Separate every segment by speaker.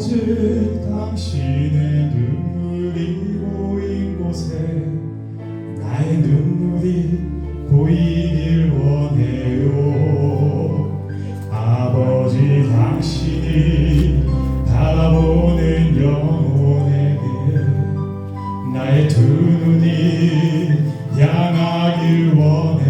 Speaker 1: 오직 당신의 눈물이 보인 곳에 나의 눈물이 보이길 원해요. 아버지 당신이 바라보는 영혼에게 나의 두 눈이 향하길 원해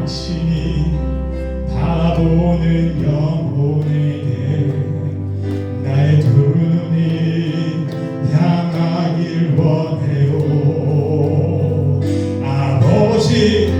Speaker 1: 당신이 바라보는 영혼에게 나의 두 눈이 향하길 원해요. 아버지